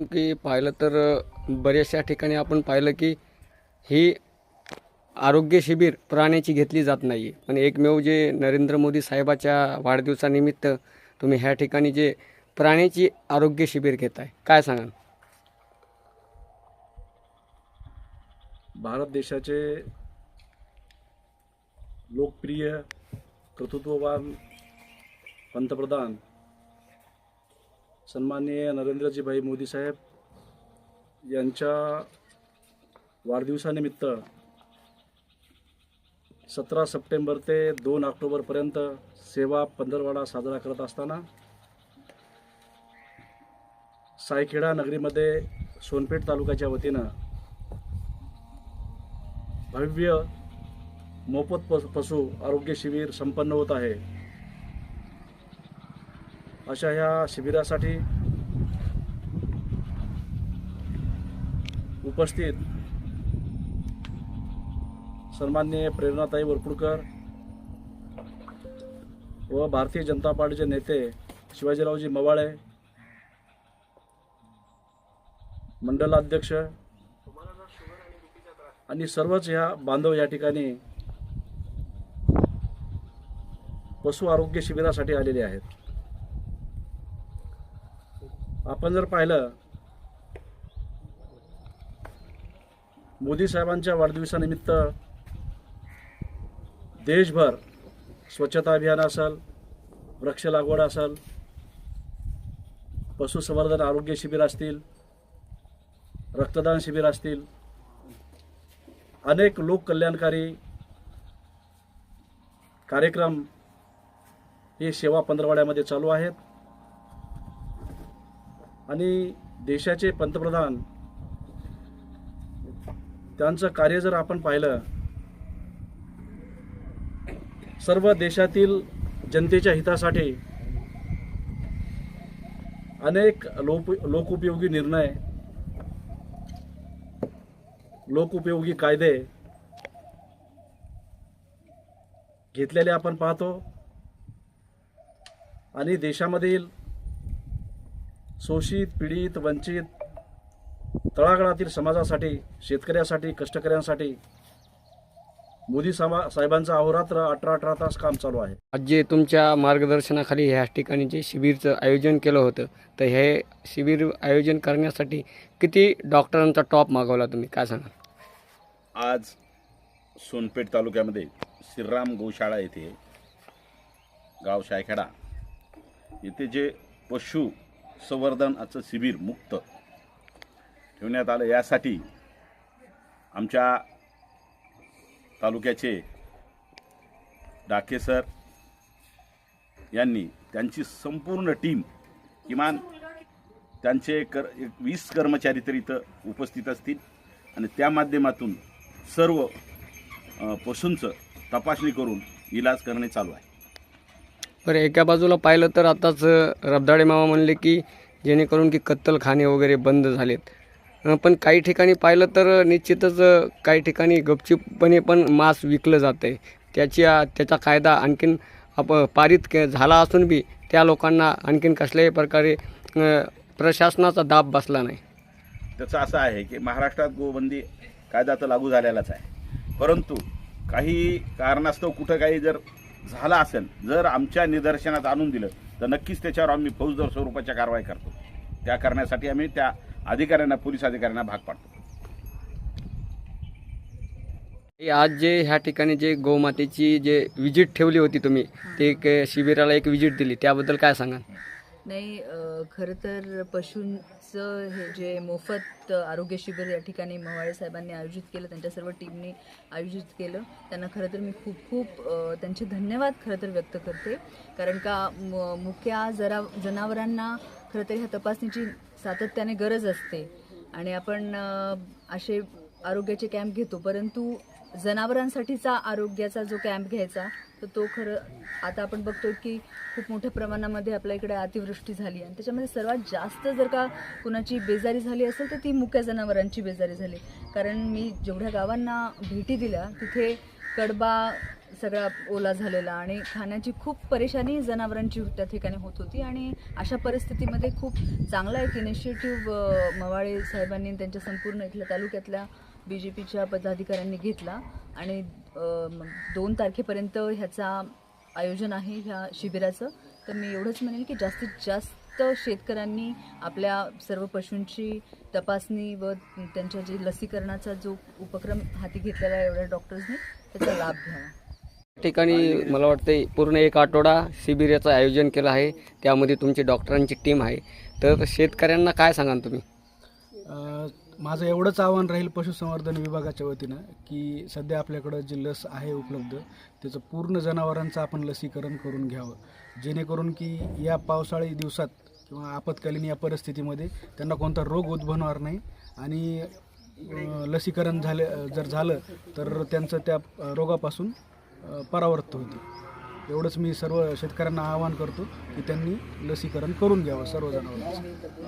की पाहिलं तर बऱ्याचशा ठिकाणी आपण पाहिलं की ही आरोग्य शिबिर प्राण्याची घेतली जात नाही पण एकमेव जे नरेंद्र मोदी साहेबाच्या वाढदिवसानिमित्त तुम्ही ह्या ठिकाणी जे प्राण्याची आरोग्य शिबिर घेताय काय सांगाल? भारत देशाचे लोकप्रिय कर्तृत्ववान पंतप्रधान सन्माननीय नरेंद्रजीभाई मोदी साहेब यांच्या वाढदिवसानिमित्त सतरा सप्टेंबर ते दोन ऑक्टोबरपर्यंत सेवा पंधरवाडा साजरा करत असताना सायखेडा नगरीमध्ये सोनपेठ तालुक्याच्या वतीनं भव्य मोफत पशु आरोग्य शिबिर संपन्न होत आहे. अशा ह्या शिबिरासाठी उपस्थित सन्मान्य प्रेरणाताई वरपुडकर व भारतीय जनता पार्टीचे नेते शिवाजीरावजी मवाळे मंडलाध्यक्ष आणि सर्वच ह्या बांधव या ठिकाणी पशु आरोग्य शिबिरासाठी आलेले आहेत. आपण जर पाहिलं मोदी साहेबांच्या वाढदिवसानिमित्त देशभर स्वच्छता अभियान असेल वृक्ष लागवड असेल पशुसंवर्धन आरोग्य शिबिर असतील रक्तदान शिबिर असतील अनेक लोककल्याणकारी कार्यक्रम हे सेवा पंधरवाड्यामध्ये चालू आहेत. आणि देशाचे पंतप्रधान त्यांचं कार्य जर आपण पाहिलं सर्व देशातील जनतेच्या हितासाठी अनेक लोक लोकोपयोगी निर्णय लोकोपयोगी कायदे घेतलेले आपण पाहतो. आणि देशामधील शोषित पीडित वंचित तळागाळातील समाजासाठी शेतकऱ्यासाठी कष्टकऱ्यांसाठी मोदी सामा साहेबांचं अहोरात्र अठरा अठरा तास काम चालू आहे. आज जे तुमच्या मार्गदर्शनाखाली ह्या ठिकाणी जे शिबिरचं आयोजन केलं होतं तर हे शिबिर आयोजन करण्यासाठी किती डॉक्टरांचा टॉप मागवला तुम्ही? काय सांगाल? आज सोनपेठ तालुक्यामध्ये श्रीराम गौशाळा येथे गाव शायखेडा येथे जे पशु संवर्धनाचं शिबिर मुक्त ठेवण्यात आलं. यासाठी आमच्या तालुक्याचे डाके सर यांनी त्यांची संपूर्ण टीम किमान त्यांचे कर एक वीस कर्मचारी तर इथं उपस्थित असतील. आणि त्या माध्यमातून सर्व पशूंचं तपासणी करून इलाज करणे चालू आहे. बरं एका बाजूला पाहिलं तर आताच रबदाडे मामा म्हणले की जेणेकरून की कत्तलखाने वगैरे बंद झालेत. पण काही ठिकाणी पाहिलं तर निश्चितच काही ठिकाणी गपचूपपणे पण मांस विकलं जातं आहे त्याची त्याचा कायदा आणखीन आप पारित के झाला असून बी त्या लोकांना आणखीन कसल्याही प्रकारे प्रशासनाचा दाब बसला नाही. त्याचं असं आहे की महाराष्ट्रात गोबंदी कायदा तर लागू झालेलाच आहे. परंतु काही कारणास्तव कुठं काही जर झालं असेल जर आमच्या निदर्शनात आणून दिलं तर नक्कीच त्याच्यावर आम्ही फौजदार स्वरूपाच्या कारवाई करतो. त्या करण्यासाठी आम्ही त्या अधिकाऱ्यांना पोलीस अधिकाऱ्यांना भाग पाडतो. हे आज जे ह्या ठिकाणी जे गोमातेची जे विजिट ठेवली होती तुम्ही ते एक शिबिराला एक विजिट दिली त्याबद्दल काय सांगाल? नाही खरं तर पशूंचं हे जे मोफत आरोग्य शिबिर या ठिकाणी मवाळे साहेबांनी आयोजित केलं त्यांच्या सर्व टीमने आयोजित केलं. त्यांना खरं तर मी खूप खूप त्यांचे धन्यवाद खरं तर व्यक्त करते. कारण का म- मुक्या जरा जनावरांना खरं तर ह्या तपासणीची सातत्याने गरज असते. आणि आपण असे आरोग्याचे कॅम्प घेतो परंतु जनावरांसाठीचा आरोग्याचा जो कॅम्प घ्यायचा तर तो खरं आता आपण बघतोय की खूप मोठ्या प्रमाणामध्ये आपल्या इकडे अतिवृष्टी झाली आणि त्याच्यामध्ये सर्वात जास्त जर का कुणाची बेजारी झाली असेल तर ती मुक्या जनावरांची बेजारी झाली. कारण मी जेवढ्या गावांना भेटी दिल्या तिथे कडबा सगळा ओला झालेला आणि खाण्याची खूप परेशानी जनावरांची त्या ठिकाणी होत होती. आणि अशा परिस्थितीमध्ये खूप चांगला एक इनिशिएटिव्ह मवाळे साहेबांनी त्यांच्या संपूर्ण इथल्या तालुक्यातल्या बी जे पीच्या पदाधिकाऱ्यांनी घेतला आणि दोन तारखेपर्यंत ह्याचा आयोजन आहे ह्या शिबिराचं. तर मी एवढंच म्हणेल की जास्तीत जास्त शेतकऱ्यांनी आपल्या सर्व पशूंची तपासणी व त्यांच्या जे लसीकरणाचा जो उपक्रम हाती घेतलेला आहे एवढ्या डॉक्टर्सनी त्याचा लाभ घ्यावा. या ठिकाणी मला वाटतं पूर्ण एक आठवडा शिबिराचं आयोजन केलं आहे. त्यामध्ये तुमची डॉक्टरांची टीम आहे. तर शेतकऱ्यांना काय सांगाल तुम्ही? अ, माझं एवढंच आव्हान राहील पशुसंवर्धन विभागाच्या वतीनं की सध्या आपल्याकडं जी लस आहे उपलब्ध त्याचं पूर्ण जनावरांचं आपण लसीकरण करून घ्यावं. जेणेकरून की या पावसाळी दिवसात किंवा आपत्कालीन या परिस्थितीमध्ये त्यांना कोणता रोग उद्भवणार नाही आणि लसीकरण झाले जर झालं तर त्यांचं त्या रोगापासून परावृत्त होते. एवढंच मी सर्व शेतकऱ्यांना आवाहन करतो की त्यांनी लसीकरण करून घ्यावं सर्व जनावरांचं.